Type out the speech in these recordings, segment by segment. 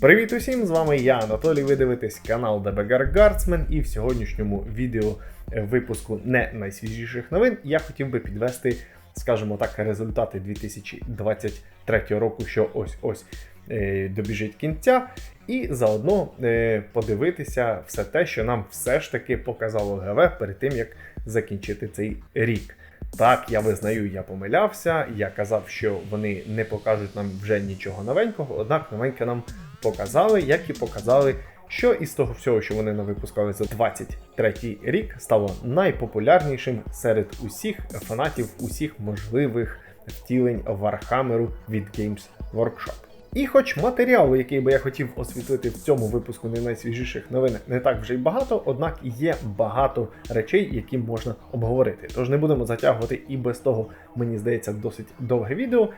Привіт усім! З вами я, Анатолій. Ви дивитесь канал DBGR Guardsman і в сьогоднішньому відео е, випуску не найсвіжіших новин я хотів би підвести, скажімо так, результати 2023 року, що ось ось е, добіжить кінця, і заодно е, подивитися все те, що нам все ж таки показало ГВ перед тим, як закінчити цей рік. Так, я визнаю, я помилявся. Я казав, що вони не покажуть нам вже нічого новенького, однак новеньке нам показали, як і показали, що із того всього, що вони навипускали за 23 рік, стало найпопулярнішим серед усіх фанатів усіх можливих втілень Вархамеру від Games Workshop. І хоч матеріалу, який би я хотів освітлити в цьому випуску не найсвіжіших новин, не так вже й багато, однак є багато речей, які можна обговорити. Тож не будемо затягувати і без того, мені здається, досить довге відео,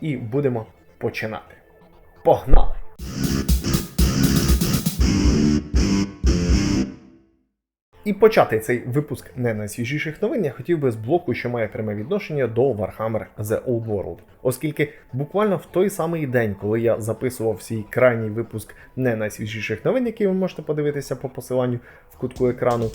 і будемо починати. Погнали! І почати цей випуск не найсвіжіших новин я хотів би з блоку, що має пряме відношення до Warhammer The Old World. Оскільки буквально в той самий день, коли я записував свій крайній випуск не найсвіжіших новин, які ви можете подивитися по посиланню в кутку екрану,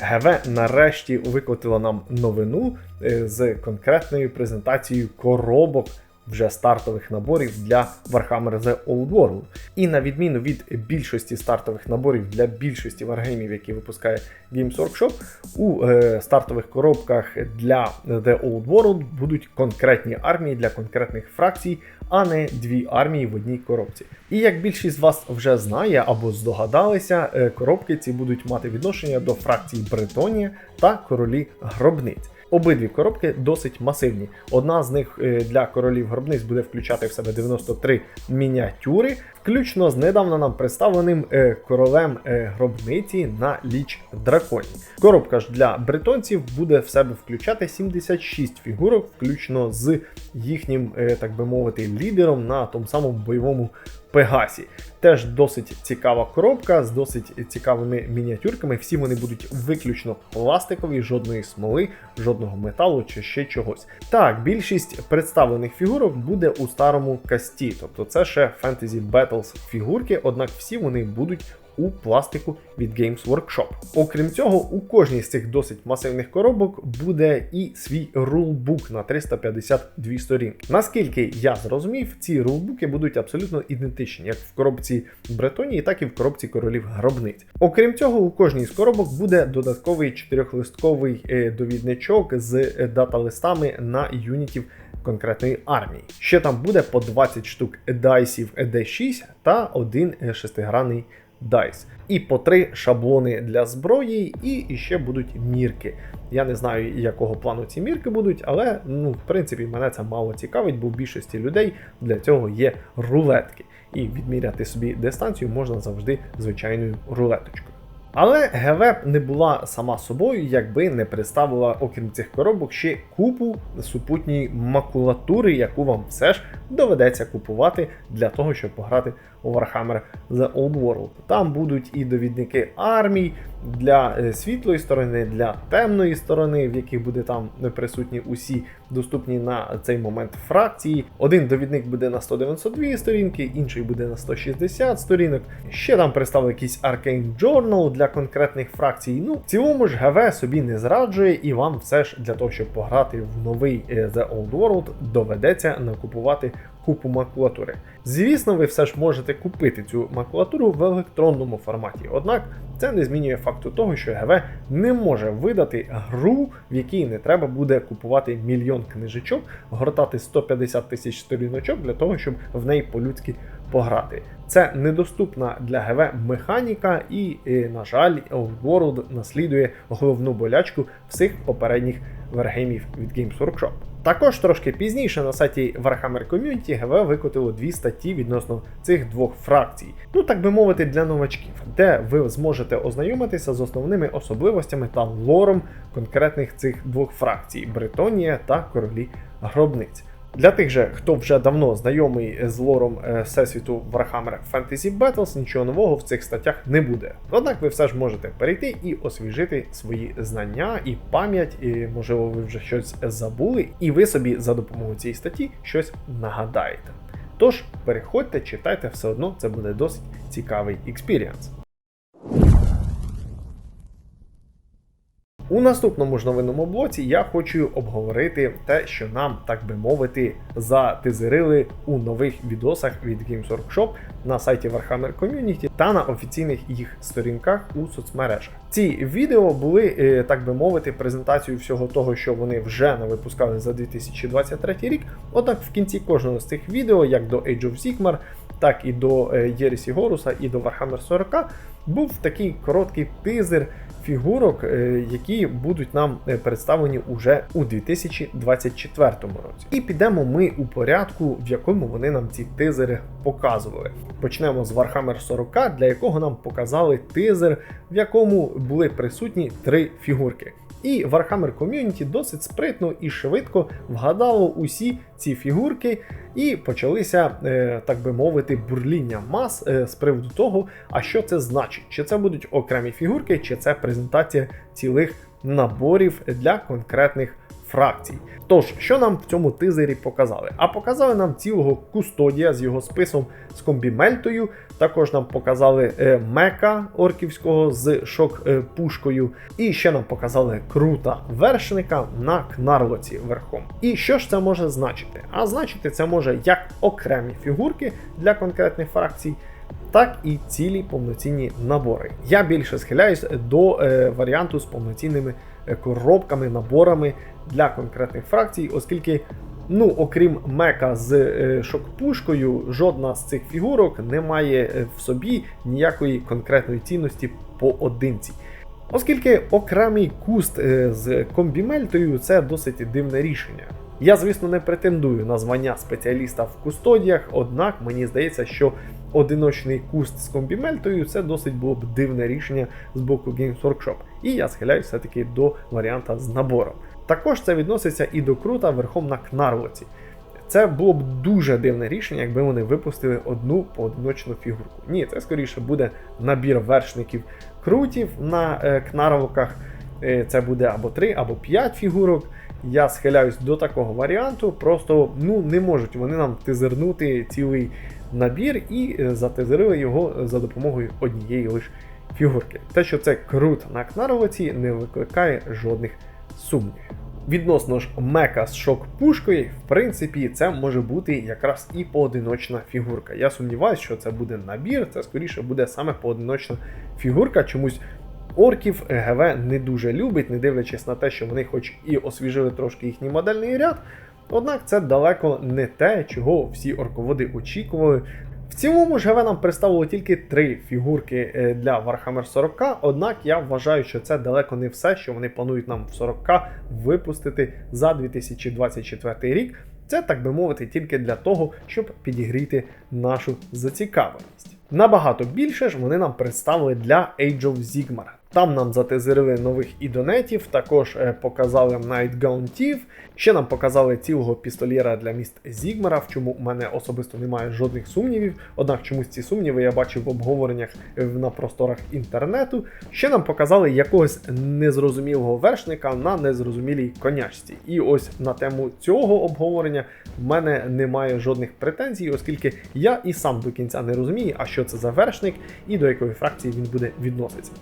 ГВ нарешті викотила нам новину е, з конкретною презентацією коробок вже стартових наборів для Warhammer The Old World. І на відміну від більшості стартових наборів для більшості варгеймів, які випускає Games Workshop, у е, стартових коробках для The Old World будуть конкретні армії для конкретних фракцій, а не дві армії в одній коробці. І як більшість з вас вже знає або здогадалися, е, коробки ці будуть мати відношення до фракцій Бретонія та королі гробниць. Обидві коробки досить масивні. Одна з них е, для королів гробниць буде включати в себе 93 мініатюри, включно з недавно нам представленим е, королем е, гробниці на ліч драконі. Коробка ж для бретонців буде в себе включати 76 фігурок, включно з їхнім, так би мовити, лідером на тому самому бойовому Пегасі. Теж досить цікава коробка з досить цікавими мініатюрками. Всі вони будуть виключно пластикові, жодної смоли, жодного металу чи ще чогось. Так, більшість представлених фігурок буде у старому касті, тобто це ще Fantasy Battles фігурки, однак всі вони будуть у пластику від Games Workshop. Окрім цього, у кожній з цих досить масивних коробок буде і свій рулбук на 352 сторінки. Наскільки я зрозумів, ці рулбуки будуть абсолютно ідентичні, як в коробці Бретонії, так і в коробці королів гробниць. Окрім цього, у кожній з коробок буде додатковий чотирьохлистковий е, довідничок з е, дата-листами на юнітів. Конкретної армії. Ще там буде по 20 штук дайсів D6 та один е, шестигранний Dice. І по три шаблони для зброї, і ще будуть мірки. Я не знаю, якого плану ці мірки будуть, але ну, в принципі мене це мало цікавить, бо в більшості людей для цього є рулетки. І відміряти собі дистанцію можна завжди звичайною рулеточкою. Але ГВ не була сама собою, якби не представила, окрім цих коробок, ще купу супутньої макулатури, яку вам все ж доведеться купувати для того, щоб пограти у Warhammer The Old World. Там будуть і довідники армій для е, світлої сторони, для темної сторони, в яких буде там присутні усі доступні на цей момент фракції. Один довідник буде на 192 сторінки, інший буде на 160 сторінок. Ще там представили якийсь Arcane Journal для конкретних фракцій. Ну, в цілому ж ГВ собі не зраджує, і вам все ж для того, щоб пограти в новий е, The Old World, доведеться накупувати купу макулатури. Звісно, ви все ж можете купити цю макулатуру в електронному форматі, однак це не змінює факту того, що ГВ не може видати гру, в якій не треба буде купувати мільйон книжечок, гортати 150 тисяч сторіночок для того, щоб в неї по-людськи пограти. Це недоступна для ГВ механіка, і, е, на жаль, Old World наслідує головну болячку всіх попередніх варгеймів від Games Workshop. Також трошки пізніше на сайті Warhammer Community ГВ викотило дві статті відносно цих двох фракцій, ну так би мовити, для новачків, де ви зможете ознайомитися з основними особливостями та лором конкретних цих двох фракцій Бретонія та Королі Гробниць. Для тих же, хто вже давно знайомий з лором е, всесвіту Warhammer Fantasy Battles, нічого нового в цих статтях не буде. Однак ви все ж можете перейти і освіжити свої знання і пам'ять, і можливо ви вже щось забули, і ви собі за допомогою цієї статті щось нагадаєте. Тож переходьте, читайте, все одно це буде досить цікавий експіріанс. У наступному ж новинному блоці я хочу обговорити те, що нам, так би мовити, затизерили у нових відосах від Games Workshop на сайті Warhammer Community та на офіційних їх сторінках у соцмережах. Ці відео були, е, так би мовити, презентацією всього того, що вони вже не випускали за 2023 рік. Однак в кінці кожного з цих відео, як до Age of Sigmar, так і до Єрісі Горуса, і до Warhammer 40, був такий короткий тизер фігурок, е, які будуть нам е, представлені уже у 2024 році. І підемо ми у порядку, в якому вони нам ці тизери показували. Почнемо з Warhammer 40, для якого нам показали тизер, в якому були присутні три фігурки. І Warhammer Community досить спритно і швидко вгадало усі ці фігурки, і почалися, е, так би мовити, бурління мас е, з приводу того, а що це значить, чи це будуть окремі фігурки, чи це презентація цілих наборів для конкретних фракцій. Тож, що нам в цьому тизері показали? А показали нам цілого кустодія з його списом з комбімельтою. Також нам показали е, мека орківського з шок-пушкою. І ще нам показали крута вершника на кнарлоці верхом. І що ж це може значити? А значити це може як окремі фігурки для конкретних фракцій. Так і цілі повноцінні набори. Я більше схиляюсь до е, варіанту з повноцінними е, коробками, наборами для конкретних фракцій, оскільки, ну, окрім мека з е, шокпушкою, жодна з цих фігурок не має е, в собі ніякої конкретної цінності поодинці. Оскільки окремий куст е, з комбімельтою це досить дивне рішення. Я, звісно, не претендую на звання спеціаліста в кустодіях, однак мені здається, що одиночний куст з комбімельтою це досить було б дивне рішення з боку Games Workshop. І я схиляюся все-таки до варіанта з набором. Також це відноситься і до крута верхом на Кнарлоці. Це було б дуже дивне рішення, якби вони випустили одну поодиночну фігурку. Ні, це скоріше буде набір вершників крутів на е, кнарлоках. Е, це буде або 3, або 5 фігурок. Я схиляюсь до такого варіанту. Просто ну не можуть вони нам тизернути цілий набір і е, затизерили його за допомогою однієї лише фігурки. Те, що це крут на кнарлоці, не викликає жодних сумнівів. Відносно ж мека з шок-пушкою, в принципі, це може бути якраз і поодиночна фігурка. Я сумніваюся, що це буде набір, це скоріше буде саме поодиночна фігурка. Чомусь орків ГВ не дуже любить, не дивлячись на те, що вони хоч і освіжили трошки їхній модельний ряд. Однак це далеко не те, чого всі орководи очікували. В цілому ж ГВ нам представило тільки три фігурки е, для Warhammer 40, однак я вважаю, що це далеко не все, що вони планують нам в 40 випустити за 2024 рік. Це, так би мовити, тільки для того, щоб підігріти нашу зацікавленість. Набагато більше ж вони нам представили для Age of Sigmar. Там нам затезерили нових ідонетів, також е, показали Nightgauntів, ще нам показали цілого пістолєра для міст Зігмара, в чому у мене особисто немає жодних сумнівів. Однак чомусь ці сумніви я бачив в обговореннях на просторах інтернету. Ще нам показали якогось незрозумілого вершника на незрозумілій конячці. І ось на тему цього обговорення в мене немає жодних претензій, оскільки я і сам до кінця не розумію, а що це за вершник і до якої фракції він буде відноситися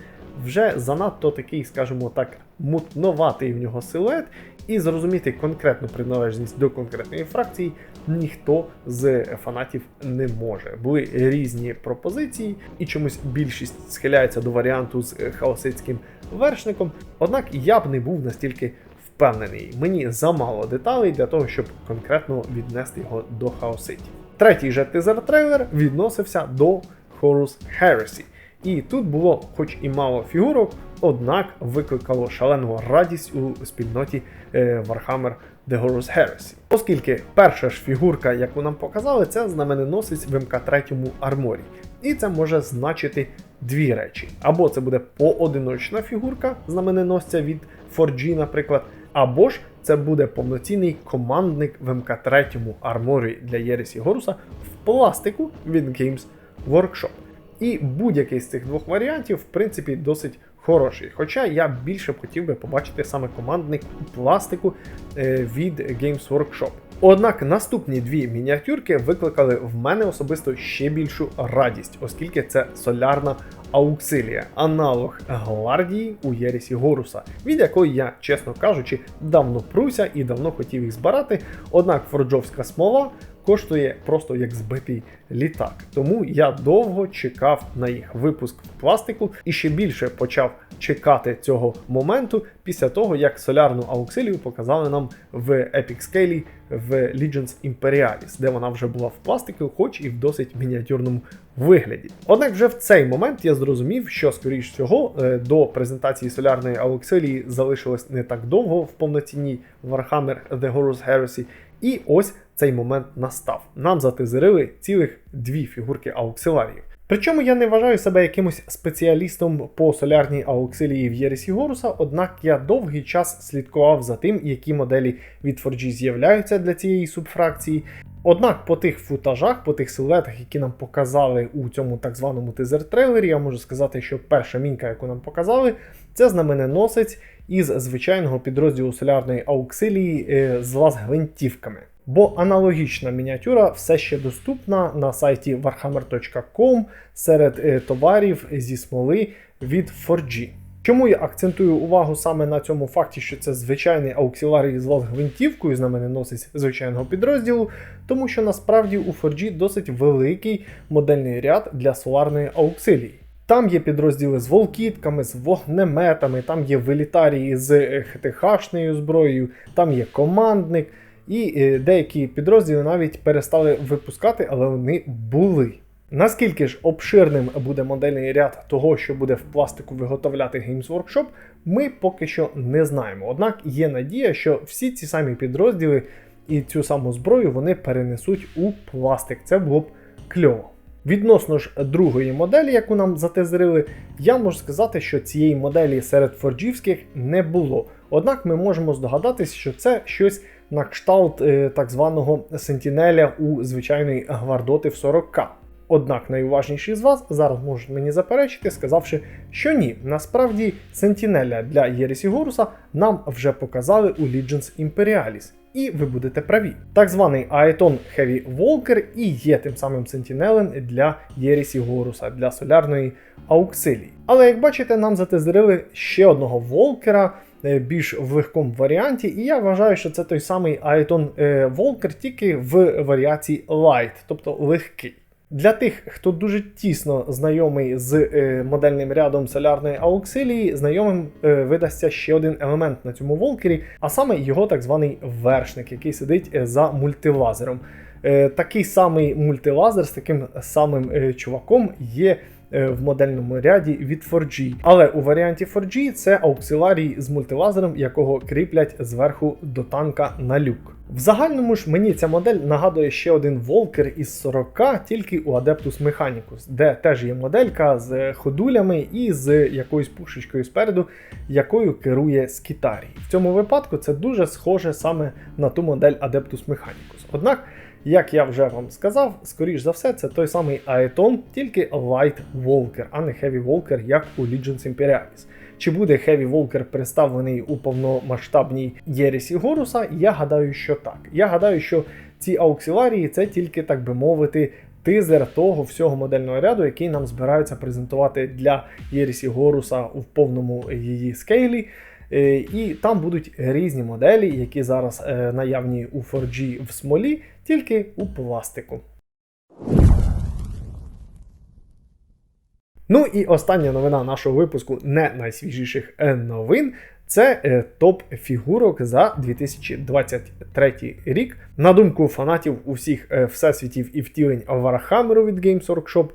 вже занадто такий, скажімо так, мутноватий в нього силует, і зрозуміти конкретну приналежність до конкретної фракції ніхто з фанатів не може. Були різні пропозиції, і чомусь більшість схиляється до варіанту з хаосицьким вершником. Однак я б не був настільки впевнений. Мені замало деталей для того, щоб конкретно віднести його до хаоситів. Третій же тизер трейлер відносився до Horus Heresy. І тут було, хоч і мало фігурок, однак викликало шалену радість у спільноті е, Warhammer The Horus Heresy. Оскільки перша ж фігурка, яку нам показали, це знамененосець в МК3 арморі. І це може значити дві речі: або це буде поодиночна фігурка знамененосця від 4G, наприклад, або ж це буде повноцінний командник в МК3 арморі для Єресі Горуса в пластику від Games Workshop. І будь-який з цих двох варіантів, в принципі, досить хороший. Хоча я більше б хотів би побачити саме командник пластику е, від Games Workshop. Однак наступні дві мініатюрки викликали в мене особисто ще більшу радість, оскільки це солярна ауксилія, аналог гвардії у Єрісі Горуса, від якої я, чесно кажучи, давно пруся і давно хотів їх збирати. Однак форджовська смола коштує просто як збитий літак. Тому я довго чекав на їх випуск в пластику і ще більше почав чекати цього моменту після того, як солярну ауксилію показали нам в Epic Scale в Legends Imperialis, де вона вже була в пластику, хоч і в досить мініатюрному вигляді. Однак вже в цей момент я зрозумів, що скоріш всього е, до презентації солярної ауксилії залишилось не так довго в повноцінній Warhammer The Horus Heresy, і ось цей момент настав. Нам затизерили цілих дві фігурки ауксиларії. Причому я не вважаю себе якимось спеціалістом по солярній ауксилії в Єресі Горуса, однак я довгий час слідкував за тим, які моделі від 4G з'являються для цієї субфракції. Однак по тих футажах, по тих силуетах, які нам показали у цьому так званому тизер-трейлері, я можу сказати, що перша мінька, яку нам показали, це знамененосець із звичайного підрозділу солярної ауксилії е, з лаз гвинтівками. Бо аналогічна мініатюра все ще доступна на сайті warhammer.com серед е, товарів зі смоли від 4G. Чому я акцентую увагу саме на цьому факті, що це звичайний ауксіларій з лаз гвинтівкою, знамененосець звичайного підрозділу, тому що насправді у 4G досить великий модельний ряд для соларної ауксилії. Там є підрозділи з волкітками, з вогнеметами, там є вилітарії з ХТХ-шною зброєю, там є командник, і е, деякі підрозділи навіть перестали випускати, але вони були. Наскільки ж обширним буде модельний ряд того, що буде в пластику виготовляти Games Workshop, ми поки що не знаємо. Однак є надія, що всі ці самі підрозділи і цю саму зброю вони перенесуть у пластик. Це було б кльово. Відносно ж другої моделі, яку нам затезерили, я можу сказати, що цієї моделі серед форджівських не було. Однак ми можемо здогадатись, що це щось на кшталт е, так званого сентінеля у звичайної гвардоти в 40к. Однак найуважніші з вас зараз можуть мені заперечити, сказавши, що ні, насправді Сентінеля для Єресі Горуса нам вже показали у Legends Imperialis. І ви будете праві. Так званий Aeton Heavy Walker і є тим самим сентінелем для Єрісі Горуса, для солярної ауксилії. Але як бачите, нам затезерили ще одного волкера. Е, Більш в легкому варіанті, і я вважаю, що це той самий Walker, тільки в варіації Light, тобто легкий. Для тих, хто дуже тісно знайомий з е, модельним рядом солярної ауксилії, знайомим е, видасться ще один елемент на цьому волкері, а саме його так званий вершник, який сидить за мультилазером. Такий самий мультилазер з таким самим чуваком є в модельному ряді від 4G. Але у варіанті 4G це ауксиларій з мультилазером, якого кріплять зверху до танка на люк. В загальному ж мені ця модель нагадує ще один волкер із 40, тільки у Adeptus Mechanicus, де теж є моделька з ходулями і з якоюсь пушечкою спереду, якою керує Скітарій. В цьому випадку це дуже схоже саме на ту модель Adeptus Mechanicus. Однак, як я вже вам сказав, скоріш за все, це той самий Aeton, тільки Light Walker, а не Heavy Walker, як у Legends Imperialis. Чи буде Heavy Walker представлений у повномасштабній Єресі Горуса? Я гадаю, що так. Я гадаю, що ці ауксіларії це тільки, так би мовити, тизер того всього модельного ряду, який нам збираються презентувати для Єресі Горуса в повному її скейлі. Е, І там будуть різні моделі, які зараз е, наявні у 4G в смолі, тільки у пластику. Ну і остання новина нашого випуску не найсвіжіших е, новин. Це е, топ фігурок за 2023 рік. На думку фанатів усіх е, всесвітів і втілень Warhammer від Games Workshop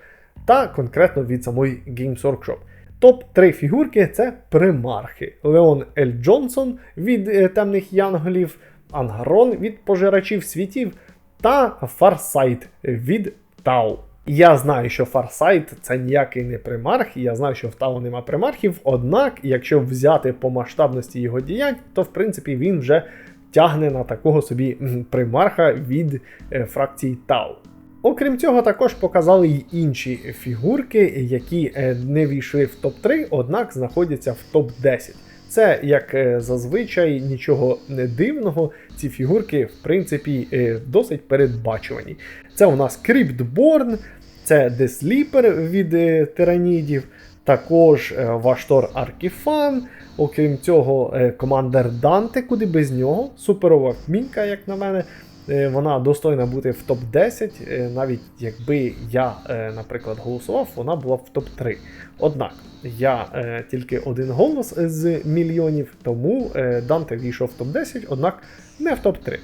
та конкретно від самої Games Workshop. Топ-3 фігурки це примархи: Леон Ель Джонсон від темних янголів, Ангарон від пожирачів світів та Фарсайт від Тау. Я знаю, що Фарсайт це ніякий не примарх, і я знаю, що в Тау нема примархів. Однак, якщо взяти по масштабності його діянь, то в принципі він вже тягне на такого собі примарха від е, фракції Тау. Окрім цього, також показали й інші фігурки, які е, не війшли в топ-3, однак знаходяться в топ-10. Це як е, зазвичай нічого не дивного. Ці фігурки, в принципі, е, досить передбачувані. Це у нас Кріптборн, це Десліпер від тиранідів, також е, Ваштор Аркіфан. Окрім цього, командир Данте, куди без нього. Суперова мінька, як на мене. Е, Вона достойна бути в топ-10, е, навіть якби я, е, наприклад, голосував, вона була в топ-3. Однак я тільки один голос з мільйонів, тому Данте війшов в топ-10, однак не в топ-3.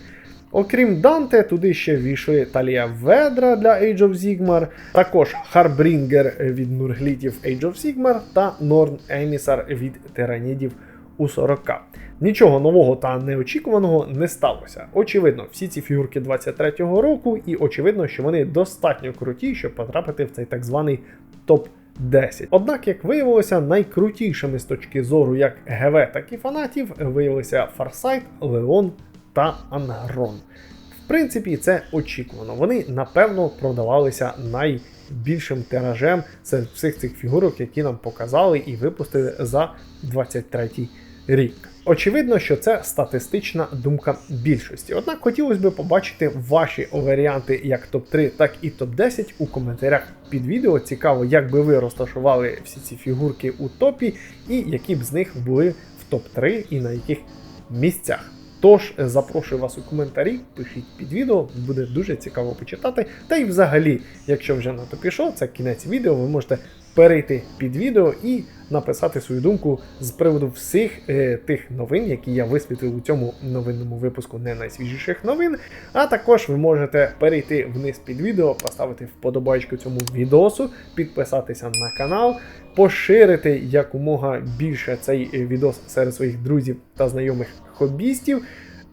Окрім Данте, туди ще війшли Талія Ведра для Age of Sigmar, також Харбрінгер від Нурглітів Age of Sigmar та Норн Емісар від Тиранідів у 40. Нічого нового та неочікуваного не сталося. Очевидно, всі ці фігурки 23-го року, і очевидно, що вони достатньо круті, щоб потрапити в цей так званий топ. 10. Однак, як виявилося, найкрутішими з точки зору як ГВ, так і фанатів виявилися Фарсайт, Леон та Ангрон. В принципі, це очікувано. Вони напевно продавалися найбільшим тиражем серед всіх цих фігурок, які нам показали і випустили за 23 рік. Очевидно, що це статистична думка більшості. Однак хотілося б побачити ваші варіанти як топ-3, так і топ-10 у коментарях під відео. Цікаво, як би ви розташували всі ці фігурки у топі, і які б з них були в топ-3 і на яких місцях. Тож запрошую вас у коментарі, пишіть під відео, буде дуже цікаво почитати. Та й взагалі, якщо вже на то пішов, це кінець відео, ви можете перейти під відео і написати свою думку з приводу всіх е, тих новин, які я висвітлив у цьому новинному випуску не найсвіжіших новин. А також ви можете перейти вниз під відео, поставити вподобайку цьому відосу, підписатися на канал, поширити якомога більше цей е, відос серед своїх друзів та знайомих хобістів.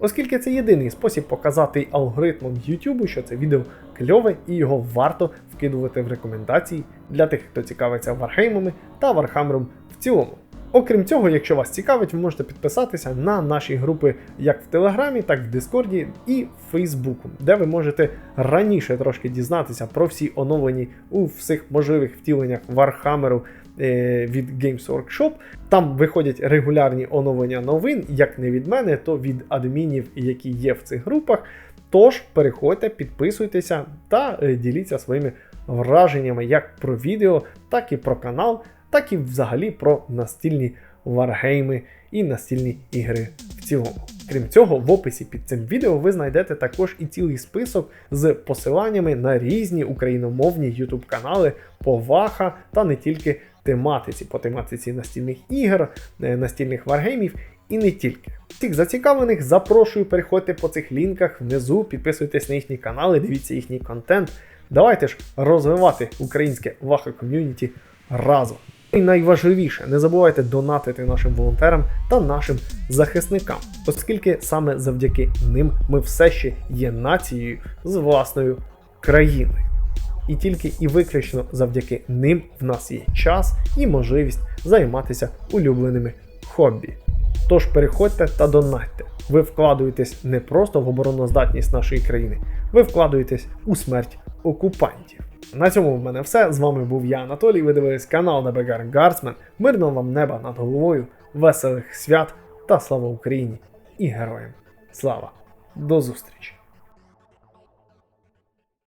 Оскільки це єдиний спосіб показати алгоритмам YouTube, що це відео кльове і його варто вкидувати в рекомендації для тих, хто цікавиться вархеймами та вархамером в цілому. Окрім цього, якщо вас цікавить, ви можете підписатися на наші групи як в Телеграмі, так і в Дискорді і в Фейсбуку, де ви можете раніше трошки дізнатися про всі оновлені у всіх можливих втіленнях Вархамеру від Games Workshop. Там виходять регулярні оновлення новин, як не від мене, то від адмінів, які є в цих групах. Тож переходьте, підписуйтеся та е, діліться своїми враженнями як про відео, так і про канал, так і взагалі про настільні варгейми і настільні ігри в цілому. Крім цього, в описі під цим відео ви знайдете також і цілий список з посиланнями на різні україномовні YouTube канали по Ваха та не тільки тематиці, по тематиці настільних ігор, е, настільних варгеймів і не тільки. Всіх зацікавлених запрошую переходьте по цих лінках внизу, підписуйтесь на їхні канали, дивіться їхній контент. Давайте ж розвивати українське ваха ком'юніті разом. І найважливіше, не забувайте донатити нашим волонтерам та нашим захисникам, оскільки саме завдяки ним ми все ще є нацією з власною країною. І тільки і виключно завдяки ним в нас є час і можливість займатися улюбленими хобі. Тож переходьте та донатьте. Ви вкладуєтесь не просто в обороноздатність нашої країни, ви вкладуєтесь у смерть окупантів. На цьому в мене все. З вами був я, Анатолій. Ви дивились канал Небегар Гарцмен. Мирного вам неба над головою, веселих свят та слава Україні і героям! Слава! До зустрічі!